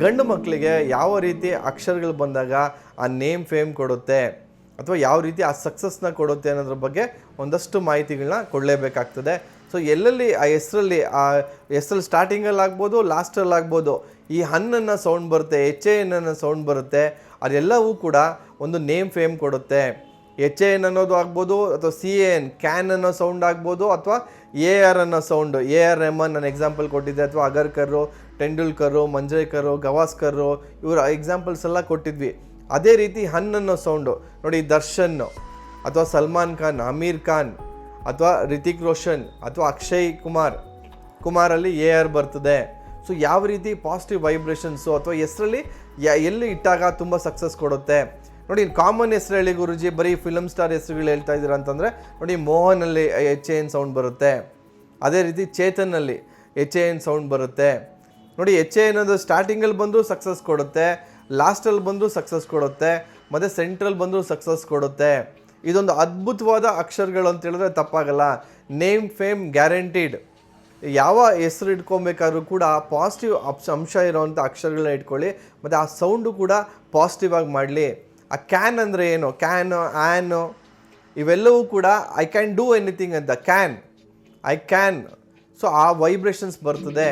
ಗಂಡು ಮಕ್ಕಳಿಗೆ ಯಾವ ರೀತಿ ಅಕ್ಷರಗಳು ಬಂದಾಗ ಆ ನೇಮ್ ಫೇಮ್ ಕೊಡುತ್ತೆ ಅಥವಾ ಯಾವ ರೀತಿ ಆ ಸಕ್ಸಸ್ನ ಕೊಡುತ್ತೆ ಅನ್ನೋದ್ರ ಬಗ್ಗೆ ಒಂದಷ್ಟು ಮಾಹಿತಿಗಳನ್ನ ಕೊಡಲೇಬೇಕಾಗ್ತದೆ. ಸೊ ಎಲ್ಲೆಲ್ಲಿ ಆ ಹೆಸರಲ್ಲಿ ಆ ಹೆಸರಲ್ಲಿ ಸ್ಟಾರ್ಟಿಂಗಲ್ಲಿ ಆಗ್ಬೋದು ಲಾಸ್ಟಲ್ಲಿ ಆಗ್ಬೋದು, ಈ ಹಣ್ಣನ್ನು ಸೌಂಡ್ ಬರುತ್ತೆ ಎಚ್ ಎ ಸೌಂಡ್ ಬರುತ್ತೆ, ಅದೆಲ್ಲವೂ ಕೂಡ ಒಂದು ನೇಮ್ ಫೇಮ್ ಕೊಡುತ್ತೆ. ಎಚ್ ಎ ಎನ್ ಅನ್ನೋದು ಆಗ್ಬೋದು ಅಥವಾ ಸಿ ಎ ಎನ್ ಕ್ಯಾನ್ ಅನ್ನೋ ಸೌಂಡ್ ಆಗ್ಬೋದು ಅಥವಾ ಎ ಆರ್ ಅನ್ನೋ ಸೌಂಡು ಎ ಆರ್ ಎಂ ನಾನು ಎಕ್ಸಾಂಪಲ್ ಕೊಟ್ಟಿದ್ದೆ ಅಥವಾ ಅಗರ್ಕರು ಟೆಂಡೂಲ್ಕರು ಮಂಜೇಕರು ಗವಾಸ್ಕರು ಇವರ ಎಕ್ಸಾಂಪಲ್ಸ್ ಎಲ್ಲ ಕೊಟ್ಟಿದ್ವಿ. ಅದೇ ರೀತಿ ಹನ್ ಅನ್ನೋ ಸೌಂಡು ನೋಡಿ ದರ್ಶನ್ ಅಥವಾ ಸಲ್ಮಾನ್ ಖಾನ್, ಅಮೀರ್ ಖಾನ್ ಅಥವಾ ರಿತಿಕ್ ರೋಷನ್ ಅಥವಾ ಅಕ್ಷಯ್ ಕುಮಾರ್, ಕುಮಾರಲ್ಲಿ ಎ ಆರ್ ಬರ್ತದೆ. ಸೊ ಯಾವ ರೀತಿ ಪಾಸಿಟಿವ್ ವೈಬ್ರೇಷನ್ಸು ಅಥವಾ ಹೆಸರಲ್ಲಿ ಎಲ್ಲಿ ಇಟ್ಟಾಗ ತುಂಬ ಸಕ್ಸಸ್ ಕೊಡುತ್ತೆ? ನೋಡಿ ಕಾಮನ್ ಹೆಸರು ಹೇಳಿ ಗುರುಜಿ, ಬರೀ ಫಿಲಮ್ ಸ್ಟಾರ್ ಹೆಸರುಗಳು ಹೇಳ್ತಾ ಇದ್ದೀರಾ ಅಂತಂದರೆ, ನೋಡಿ, ಮೋಹನಲ್ಲಿ ಎಚ್ ಎನ್ ಸೌಂಡ್ ಬರುತ್ತೆ. ಅದೇ ರೀತಿ ಚೇತನಲ್ಲಿ ಎಚ್ ಎನ್ ಸೌಂಡ್ ಬರುತ್ತೆ. ನೋಡಿ, ಎಚ್ ಎ ಅನ್ನೋದು ಸ್ಟಾರ್ಟಿಂಗಲ್ಲಿ ಬಂದು ಸಕ್ಸಸ್ ಕೊಡುತ್ತೆ ಲಾಸ್ಟಲ್ಲಿ ಬಂದು ಸಕ್ಸಸ್ ಕೊಡುತ್ತೆ, ಮತ್ತು ಸೆಂಟ್ರಲ್ ಬಂದು ಸಕ್ಸಸ್ ಕೊಡುತ್ತೆ. ಇದೊಂದು ಅದ್ಭುತವಾದ ಅಕ್ಷರಗಳು ಅಂತ ಹೇಳಿದ್ರೆ ತಪ್ಪಾಗಲ್ಲ. ನೇಮ್ ಫೇಮ್ ಗ್ಯಾರಂಟಿಡ್ ಯಾವ ಹೆಸರು ಇಟ್ಕೊಬೇಕಾದ್ರೂ ಕೂಡ ಪಾಸಿಟಿವ್ ಅಪ್ಶ ಅಂಶ ಇರೋವಂಥ ಅಕ್ಷರಗಳನ್ನ ಇಟ್ಕೊಳ್ಳಿ, ಮತ್ತು ಆ ಸೌಂಡು ಕೂಡ ಪಾಸಿಟಿವ್ ಆಗಿ ಮಾಡಲಿ. ಆ ಕ್ಯಾನ್ ಅಂದರೆ ಏನು? ಕ್ಯಾನು ಆ್ಯನು ಇವೆಲ್ಲವೂ ಕೂಡ ಐ ಕ್ಯಾನ್ ಡೂ ಎನಿಥಿಂಗ್ ಅಂತ. ಕ್ಯಾನ್ ಐ ಕ್ಯಾನ್ ಸೊ ಆ ವೈಬ್ರೇಷನ್ಸ್ ಬರ್ತದೆ.